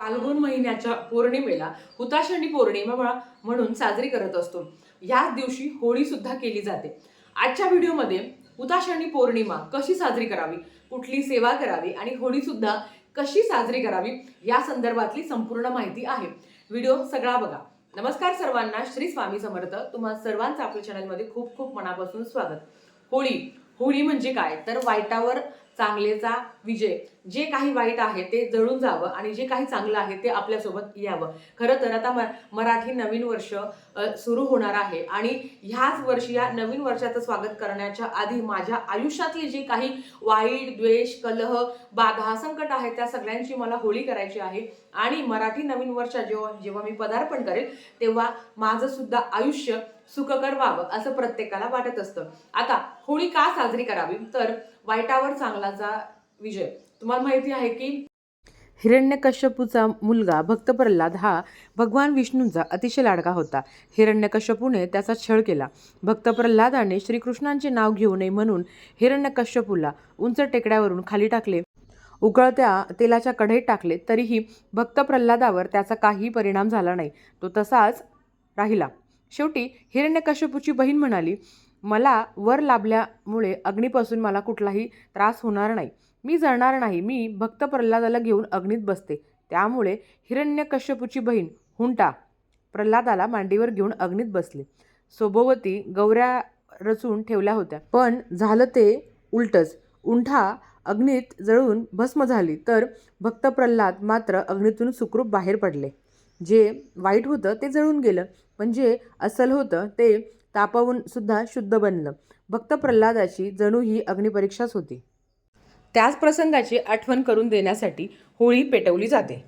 फाल्गुन महिन्याच्या पौर्णिमेला हुताशणी पौर्णिमा म्हणून साजरी करत असतो. याच दिवशी होळी सुद्धा केली जाते. आजच्या व्हिडिओमध्ये हुताशणी पौर्णिमा कशी साजरी करावी कुठली सेवा करावी आणि होळी सुद्धा कशी साजरी करावी या संदर्भातली संपूर्ण माहिती आहे. व्हिडिओ सगळा बघा. नमस्कार सर्वांना. श्री स्वामी समर्थ. तुम्हा सर्वांचं आपल्या चॅनलमध्ये खूप खूप मनापासून स्वागत. होळी. होळी म्हणजे काय? तर वाईटावर चांगलेचा विजय. जे काही वाईट आहे ते जळून जावं आणि जे काही चांगलं आहे ते आपल्यासोबत यावं. खरं तर आता म- मराठी नवीन वर्ष सुरू होणार आहे आणि ह्याच वर्षी या नवीन वर्षाचं स्वागत करण्याच्या आधी माझ्या आयुष्यातली जे काही वाईट द्वेष कलह बाधा संकट आहे त्या सगळ्यांची मला होळी करायची आहे. आणि मराठी नवीन वर्ष जेव्हा जेव्हा मी पदार्पण करेल तेव्हा माझं सुद्धा आयुष्य सुखकर व्हावं असं प्रत्येकाला वाटत असतं. आता होळी का साजरी करावी? तर वाईटावर चांगलाचा विजय. तुम्हाला माहिती आहे की हिरण्यकश्यपूचा मुलगा भक्त प्रल्हाद हा भगवान विष्णूंचा अतिशय लाडका होता. हिरण्यकश्यपूने त्याचा छळ केला. भक्त प्रल्हादाने श्रीकृष्णांचे नाव घेऊ नये म्हणून हिरण्यकश्यपूला उंच टेकड्यावरून खाली टाकले. उकळत्या तेलाच्या कढईत टाकले. तरीही भक्त प्रल्हादावर त्याचा काही परिणाम झाला नाही. तो तसाच राहिला. शेवटी हिरण्यकश्यपूची बहीण म्हणाली मला वर लाभल्यामुळे अग्नीपासून मला कुठलाही त्रास होणार नाही. मी जळणार नाही. मी भक्त प्रल्हादाला घेऊन अग्नीत बसते. त्यामुळे हिरण्यकश्यपूची बहीण हुंटा प्रल्हादाला मांडीवर घेऊन अग्नीत बसले. सोबोवती गौऱ्या रचून ठेवल्या होत्या. पण झालं ते उलटच. उंठा अग्नीत जळून भस्म झाली तर भक्त प्रल्हाद मात्र अग्नीतून सुखरूप बाहेर पडले. जे वाईट होतं ते जळून गेलं. पण जे असल होतं ते तापवून सुद्धा शुद्ध बनलं. भक्त प्रल्हादाची जणू ही अग्निपरीक्षाच होती. त्याच प्रसंगाची आठवण करून देण्यासाठी होळी पेटवली जाते.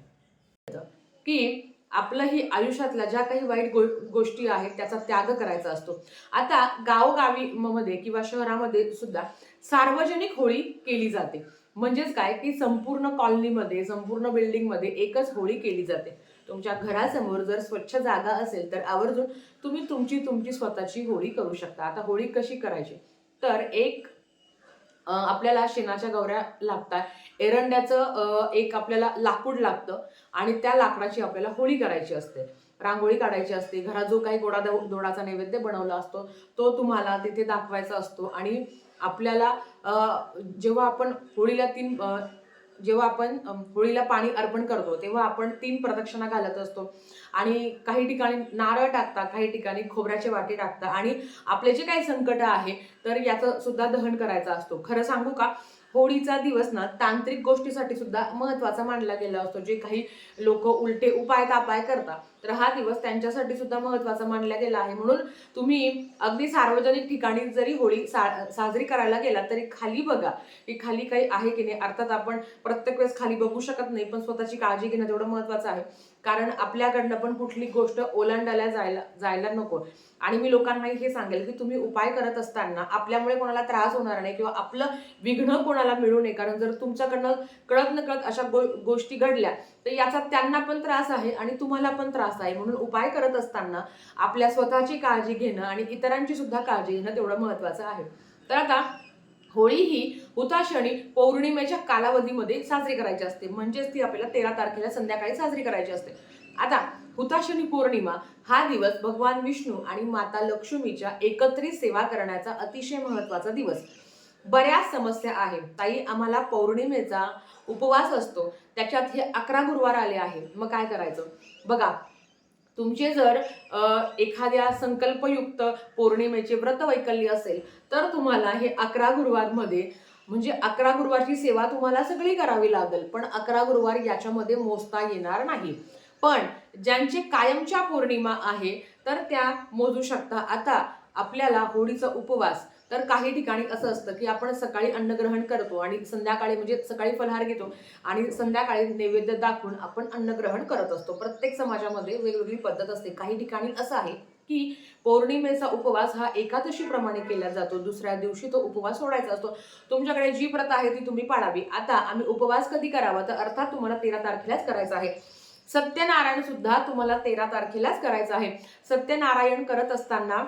की आपलंही आयुष्यातल्या ज्या काही वाईट गो गोष्टी आहेत त्याचा त्याग करायचा असतो. आता गावोगावी मध्ये किंवा शहरामध्ये सुद्धा सार्वजनिक होळी केली जाते. म्हणजेच काय? की संपूर्ण कॉलनीमध्ये संपूर्ण बिल्डिंगमध्ये एकच होळी केली जाते. तुमच्या घरासमोर जर स्वच्छ जागा असेल तर आवर्जून तुम्ही तुमची तुमची स्वतःची होळी करू शकता. आता होळी कशी करायची? तर एक आपल्याला शेणाच्या गवऱ्या लागतात. एरंड्याचं एक आपल्याला लाकूड लागतं आणि त्या लाकडाची आपल्याला होळी करायची असते. रांगोळी काढायची असते. घरात जो काही गोडा दो- दोडाचा नैवेद्य बनवला असतो तो तुम्हाला तिथे दाखवायचा असतो आणि आपल्याला जेव्हा आपण होळीला तीन जेव्हा आपण होळीला पाणी अर्पण करतो तेव्हा आपण तीन प्रदक्षिणा घालत असतो. आणि काही ठिकाणी नारळ टाकता काही ठिकाणी खोबऱ्याचे वाटे टाकता. आणि आपले जे काही संकट आहे तर याचं सुद्धा दहन करायचा असतो. खरं सांगू का? होळीचा दिवस ना तांत्रिक गोष्टीसाठी सुद्धा महत्त्वाचा मानला गेला असतो. जे काही लोक उलटे उपाय तापाय करतात तर हा दिवस त्यांच्यासाठी सुद्धा महत्त्वाचा मानला गेला आहे. म्हणून तुम्ही अगदी सार्वजनिक ठिकाणी जरी होळी सा साजरी करायला गेला तरी खाली बघा की खाली काही आहे की नाही. अर्थात आपण प्रत्येक वेळेस खाली बघू शकत नाही पण स्वतःची काळजी घेणं तेवढं महत्वाचं आहे. कारण आपल्याकडनं पण कुठली गोष्ट ओलांडायला जायला जायला नको. आणि मी लोकांना हे सांगेल की तुम्ही उपाय करत असताना आपल्यामुळे कोणाला त्रास होणार नाही किंवा आपलं विघ्न कोणाला मिळू नये. कारण जर तुमच्याकडनं कळत न कळत अशा गो गोष्टी घडल्या तर याचा त्यांना पण त्रास आहे आणि तुम्हाला पण त्रास आहे. म्हणून उपाय करत असताना आपल्या स्वतःची काळजी घेणं आणि इतरांची सुद्धा काळजी घेणं तेवढं महत्वाचं आहे. तर आता होळी ही हुताशनी पौर्णिमेच्या कालावधीमध्ये साजरी करायची असते. म्हणजेच ती आपल्याला तेरा तारखेला संध्याकाळी साजरी करायची असते. आता हुताशनी पौर्णिमा हा दिवस भगवान विष्णू आणि माता लक्ष्मीच्या एकत्रित सेवा करण्याचा अतिशय महत्त्वाचा दिवस. बऱ्याच समस्या आहेत. ताई आम्हाला पौर्णिमेचा उपवास असतो. त्याच्यात हे अकरा गुरुवार आले आहे. मग काय करायचं? बघा तुमचे जर एखाद्या संकल्पयुक्त पौर्णिमेचे व्रत वैकल्य असेल तर तुम्हाला हे अकरा गुरुवारमध्ये म्हणजे अकरा गुरुवारची सेवा तुम्हाला सगळी करावी लागेल पण अकरा गुरुवार याच्यामध्ये मोजता येणार नाही. पण ज्यांचे कायमच्या पौर्णिमा आहे तर त्या मोजू शकता. आता आपल्याला होळीचा उपवास तर काही ठिकाणी असं असतं की आपण सकाळी अन्नग्रहण करतो आणि संध्याकाळी म्हणजे सकाळी फलहार घेतो आणि संध्याकाळी नैवेद्य दाखवून आपण अन्नग्रहण करत असतो. प्रत्येक समाजामध्ये वेगवेगळी पद्धत असते. काही ठिकाणी असं आहे की पौर्णिमेचा उपवास हा एकादशीप्रमाणे केला जातो. दुसऱ्या दिवशी तो उपवास सोडायचा असतो. तुमच्याकडे जी प्रथा आहे ती तुम्ही पाळावी. आता आम्ही उपवास कधी करावा? तर अर्थात तुम्हाला तेरा तारखेलाच करायचा आहे. सत्यनारायण सुद्धा तुम्हाला तेरा तारखेलाच करायचं आहे. सत्यनारायण करत असताना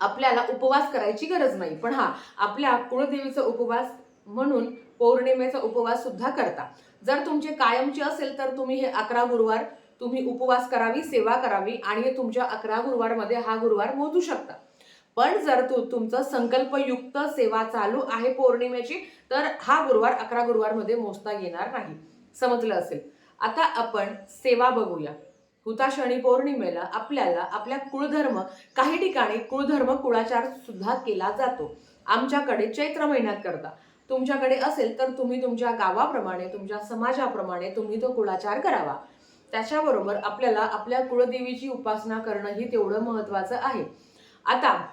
आपल्याला उपवास करायची गरज नाही. पण हा आपल्या कुळदेवीचा उपवास म्हणून पौर्णिमेचा उपवास सुद्धा करता. जर तुमचे कायमचे असेल तर तुम्ही हे अकरा गुरुवार तुम्ही उपवास करावी सेवा करावी आणि हे तुमच्या अकरा गुरुवारमध्ये हा गुरुवार मोजू शकता. पण जर तू तुमचं संकल्पयुक्त सेवा चालू आहे पौर्णिमेची तर हा गुरुवार अकरा गुरुवारमध्ये मोजता येणार नाही. समजलं असेल? आता आपण सेवा बघूया. हुताशनी पौर्णिमेला आपल्याला आपल्या कुळधर्म काही ठिकाणी कुळधर्म कुळाचार सुद्धा केला जातो. आमच्याकडे चैत्र महिन्यात करता. तुमच्याकडे असेल तर तुम्ही तुमच्या गावाप्रमाणे तुमच्या समाजाप्रमाणे तुम्ही तो कुळाचार करावा. त्याच्याबरोबर आपल्याला आपल्या कुळदेवीची उपासना करणंही तेवढं महत्त्वाचं आहे. आता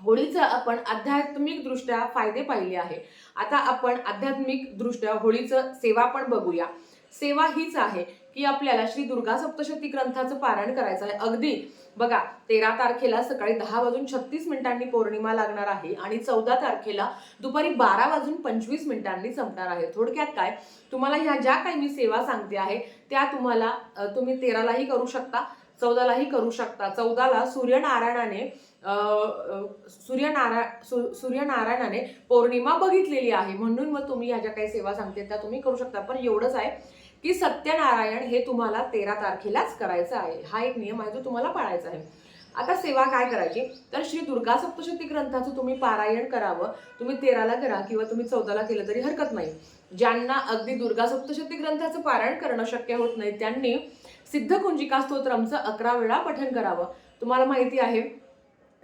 होळीचं आपण आध्यात्मिकदृष्ट्या फायदे पाहिले आहे. आता आपण आध्यात्मिकदृष्ट्या होळीचं सेवा पण बघूया. सेवा हीच आहे की आपल्याला श्री दुर्गा सप्तशती ग्रंथाचं पारायण करायचं आहे. अगदी बघा तेरा तारखेला सकाळी दहा वाजून छत्तीस मिनिटांनी पौर्णिमा लागणार आहे आणि चौदा तारखेला दुपारी बारा वाजून पंचवीस मिनिटांनी संपणार आहे. थोडक्यात काय? तुम्हाला ह्या ज्या काही मी सेवा सांगते आहे त्या तुम्हाला तुम्ही तेरालाही करू शकता चौदालाही करू शकता. चौदाला सूर्यनारायणाने सूर्यनारायण सु सूर्यनारायणाने पौर्णिमा बघितलेली आहे. म्हणून मग तुम्ही ह्या ज्या काही सेवा सांगते त्या तुम्ही करू शकता. पण एवढंच आहे की सत्यनारायण हे तुम्हाला तेरा तारखेलाच करायचं आहे. हा एक नियम आहे जो तुम्हाला पाळायचा आहे. आता सेवा काय करायची? तर श्री दुर्गा सप्तशती ग्रंथाचं तुम्ही पारायण करावं. तुम्ही तेराला करा किंवा तुम्ही चौदाला केलं तरी हरकत नाही. ज्यांना अगदी दुर्गा सप्तशती ग्रंथाचं पारायण करणं शक्य होत नाही त्यांनी सिद्धकुंजिका स्तोत्रमचं अकरा वेळा पठण करावं. तुम्हाला माहिती आहे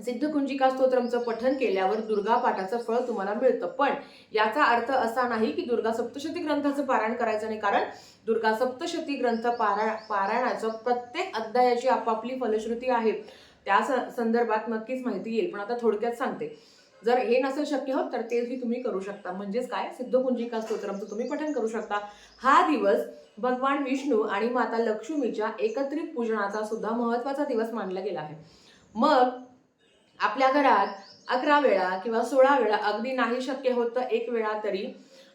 सिद्धकुंजिका स्तोत्रमचं पठन केल्यावर दुर्गा पाठाचं फळ तुम्हाला मिळतं. पण याचा अर्थ असा नाही की दुर्गा सप्तशती ग्रंथाचं पारायण करायचं नाही. कारण दुर्गा सप्तशती ग्रंथ पारा पारायणाचं प्रत्येक अध्यायाची आपापली फलश्रुती आहे. त्या स- संदर्भात नक्कीच माहिती येईल. पण आता थोडक्यात सांगते. जर हे नसेल शक्य होत तर तेही तुम्ही करू शकता. म्हणजेच काय? सिद्धकुंजिका स्तोत्रमचं तुम्ही पठन करू शकता. हा दिवस भगवान विष्णू आणि माता लक्ष्मीच्या एकत्रित पूजनाचा सुद्धा महत्त्वाचा दिवस मानला गेला आहे. मग आपल्या घरात अकरा वेळा किंवा सोळा वेळा अगदी नाही शक्य होतं एक वेळा तरी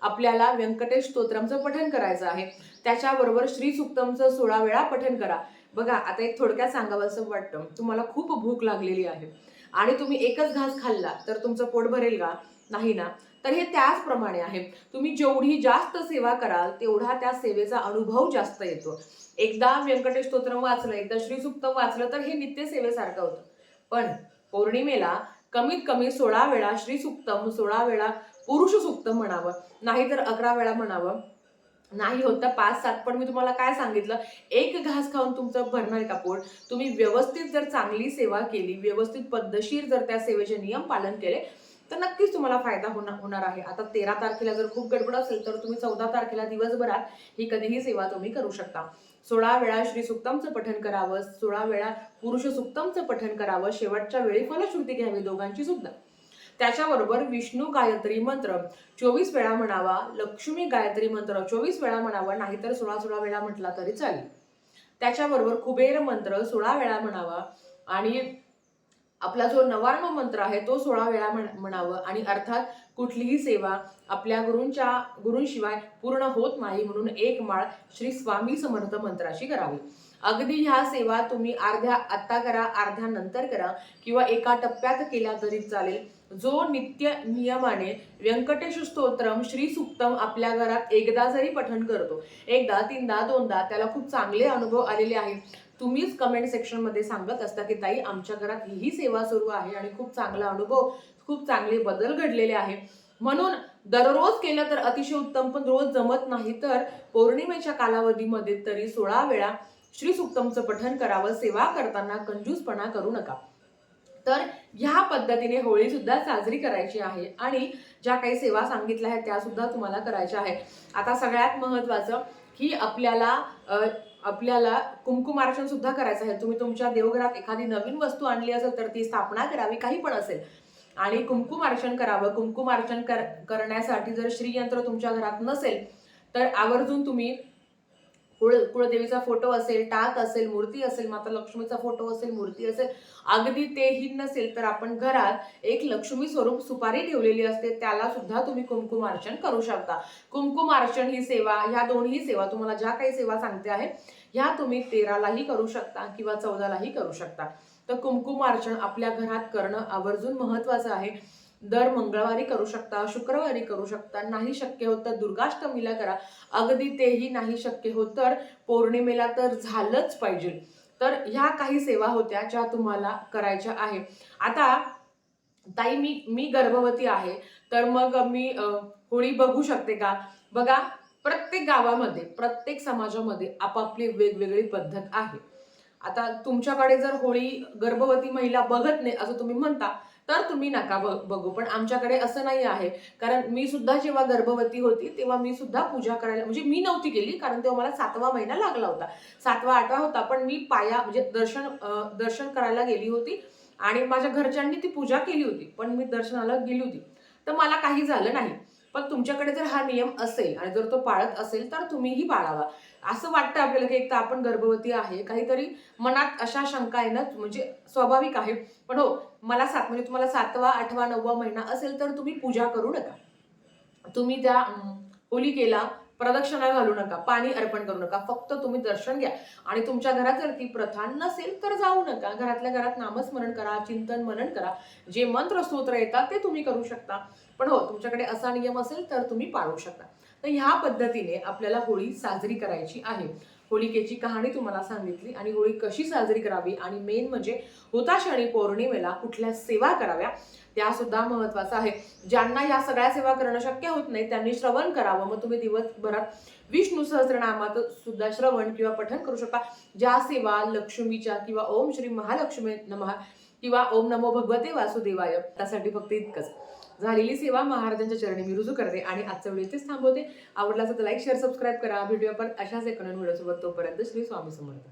आपल्याला व्यंकटेश स्तोत्रमचं पठण करायचं आहे. त्याच्याबरोबर श्री सुक्तमचं सोळा वेळा पठण करा. बघा आता एक थोडक्यात सांगावं असं वाटतं. तुम्हाला खूप भूक लागलेली आहे. आणि तुम्ही एकच घास खाल्ला तर तुमचं पोट भरेल का? नाही ना. तर हे त्याचप्रमाणे आहे. तुम्ही जेवढी जास्त सेवा कराल तेवढा त्या सेवेचा अनुभव जास्त येतो. एकदा व्यंकटेश स्तोत्रम वाचलं एकदा श्री सुक्तम वाचलं तर हे नित्य सेवेसारखं होतं. पण पौर्णिमेला कमीत कमी सोळा वेळा श्री सुक्तम सोळा वेळा पुरुष सुक्तम म्हणावं नाहीतर अकरा वेळा म्हणावं. नाही होत पाच सात. पण मी तुम्हाला काय सांगितलं? एक घास खाऊन तुमचं भरणार का पोट? तुम्ही व्यवस्थित जर चांगली सेवा केली व्यवस्थित पद्धतशीर जर त्या सेवेचे नियम पालन केले तर नक्कीच तुम्हाला फायदा होणार होणार आहे. आता तेरा तारखेला जर खूप गडबड असेल तर तुम्ही चौदा तारखेला दिवसभरात ही कधीही सेवा तुम्ही करू शकता. सोळा वेळा श्री सुक्तमचं पठन करावं सोळा वेळा पुरुष सुक्तमचं पठन करावं शेवटच्या वेळी फलश्रुती घ्यावी दोघांची सुद्धा. त्याच्याबरोबर विष्णू गायत्री मंत्र चोवीस वेळा म्हणावा लक्ष्मी गायत्री मंत्र चोवीस वेळा म्हणावा नाहीतर सोळा सोळा वेळा म्हटला तरी चालेल. त्याच्याबरोबर कुबेर मंत्र सोळा वेळा म्हणावा आणि आपला जो नवार्म मंत्र आहे तो सोळा वेळा म्हणावं आणि अर्थात कुठलीही सेवा आपल्या गुरूंच्या गुरूंशिवाय पूर्ण होत नाही म्हणून एक माळ श्री स्वामी समर्थ मंत्राशी करावी. अगदी ह्या सेवा तुम्ही अर्ध्या आत्ता करा अर्ध्या नंतर करा किंवा एका टप्प्यात केल्या तरी चालेल. जो नित्य नियमाने व्यंकटेश स्तोत्रम श्री सुक्तम आपल्या घरात एकदा जरी पठण करतो एकदा तीनदा दोनदा त्याला खूप चांगले अनुभव आलेले आहेत. तुम्हीच कमेंट सेक्शनमध्ये सांगत असता की ताई आमच्या घरात ही सेवा सुरू आहे आणि खूप चांगला अनुभव खूप चांगले बदल घडलेले आहे. म्हणून दररोज केलं तर अतिशय उत्तम पण रोज जमत नाही तर पौर्णिमेच्या कालावधीमध्ये तरी सोळा वेळा श्री सुक्तमचं पठन करावं सेवा करताना कंजूसपणा करू नका. तर ह्या पद्धतीने होळी सुद्धा साजरी करायची आहे आणि ज्या काही सेवा सांगितल्या आहेत त्या सुद्धा तुम्हाला करायच्या आहेत. आता सगळ्यात महत्वाचं की आपल्याला आपल्याला कुंकुमार्चन सुद्धा करायचं आहे तुम्ही तुमच्या देवघरात एखादी नवीन वस्तू आणली असेल तर ती स्थापना करावी काही पण असेल. आणि कुंकुमार्चन करावं कुंकुमार्चन कर करण्यासाठी जर श्रीयंत्र तुमच्या घरात नसेल तर आवर्जून तुम्ही कुळ कुळदेवीचा फोटो असेल टाक असेल मूर्ती असेल माता लक्ष्मीचा फोटो असेल मूर्ती असेल अगदी तेही नसेल तर आपण घरात एक लक्ष्मी स्वरूप सुपारी ठेवलेली असते त्याला सुद्धा तुम्ही कुमकुम अर्चन करू शकता. कुमकुम अर्चन ही सेवा ह्या दोन्ही सेवा तुम्हाला ज्या काही सेवा सांगते आहे ह्या तुम्ही तेरालाही करू शकता किंवा चौदालाही करू शकता. तर कुंकुमार्चन आपल्या घरात करणं आवर्जून महत्वाचं आहे. दर मंगळवारी करू शकता शुक्रवारी करू शकता. नाही शक्य होत तर दुर्गाष्टमीला करा. अगदी तेही नाही शक्य होत तर पौर्णिमेला तर झालंच पाहिजे. तर ह्या काही सेवा होत्या ज्या तुम्हाला करायच्या आहे. आता ताई मी मी गर्भवती आहे. तर मग मी होळी बघू शकते का? बघा प्रत्येक गावामध्ये प्रत्येक समाजामध्ये आपापली वेगवेगळी पद्धत आहे. आता तुमच्याकडे जर होळी गर्भवती महिला बघत नाही असं तुम्ही म्हणता तर तुम्ही नका बघू. पण आमच्याकडे असं नाही आहे. कारण मी सुद्धा जेव्हा गर्भवती होती तेव्हा मी सुद्धा पूजा करायला म्हणजे मी नव्हती केली कारण तेव्हा मला सातवा महिना लागला होता. सातवा आठवा होता पण मी पाया म्हणजे दर्शन दर्शन करायला गेली होती आणि माझ्या घरच्यांनी ती पूजा केली होती पण मी दर्शनाला गेली होती. तर मला काही झालं नाही. पण तुमच्याकडे जर हा नियम असेल आणि जर तो पाळत असेल तर तुम्हीही पाळावा. असं वाटतं आपल्याला की एक तर आपण गर्भवती आहे काहीतरी मनात अशा शंका येणं म्हणजे स्वाभाविक आहे. पण हो मला सात म्हणजे तुम्हाला सातवा आठवा नववा महिना असेल तर तुम्ही पूजा करू नका. तुम्ही त्या होलिकेला प्रदक्षिणा घालू नका पाणी अर्पण करू नका फक्त तुम्ही दर्शन घ्या. आणि तुमच्या घरात जर ती प्रथा नसेल तर जाऊ नका. घरातल्या घरात नामस्मरण करा चिंतन मनन करा. जे मंत्र स्तोत्र येतात ते तुम्ही करू शकता. पण हो तुमच्याकडे असा नियम असेल तर तुम्ही पाळू शकता. तर ह्या पद्धतीने आपल्याला होळी साजरी करायची आहे. होलिकेची कहाणी तुम्हाला सांगितली आणि होळी कशी साजरी करावी आणि मेन म्हणजे हुताश आणि पौर्णिमेला कुठल्या सेवा कराव्या त्या सुद्धा महत्वाचं आहे. ज्यांना ह्या सगळ्या सेवा करणं शक्य होत नाही त्यांनी श्रवण करावं. मग तुम्ही दिवसभरात विष्णू सहस्रनामात सुद्धा श्रवण किंवा पठण करू शकता. ज्या सेवा लक्ष्मीच्या किंवा ओम श्री महालक्ष्मी नमः किंवा ओम नमो भगवते वासुदेवाय त्यासाठी फक्त इतकंच. झालेली सेवा महाराजांच्या चरणी मी रुजू करते आणि आजचा व्हिडिओ इथेच थांबवते. आवडला तर लाईक शेअर सबस्क्राईब करा. व्हिडिओ पण अशाच एक नवीन तोपर्यंत श्री स्वामी समर्थ.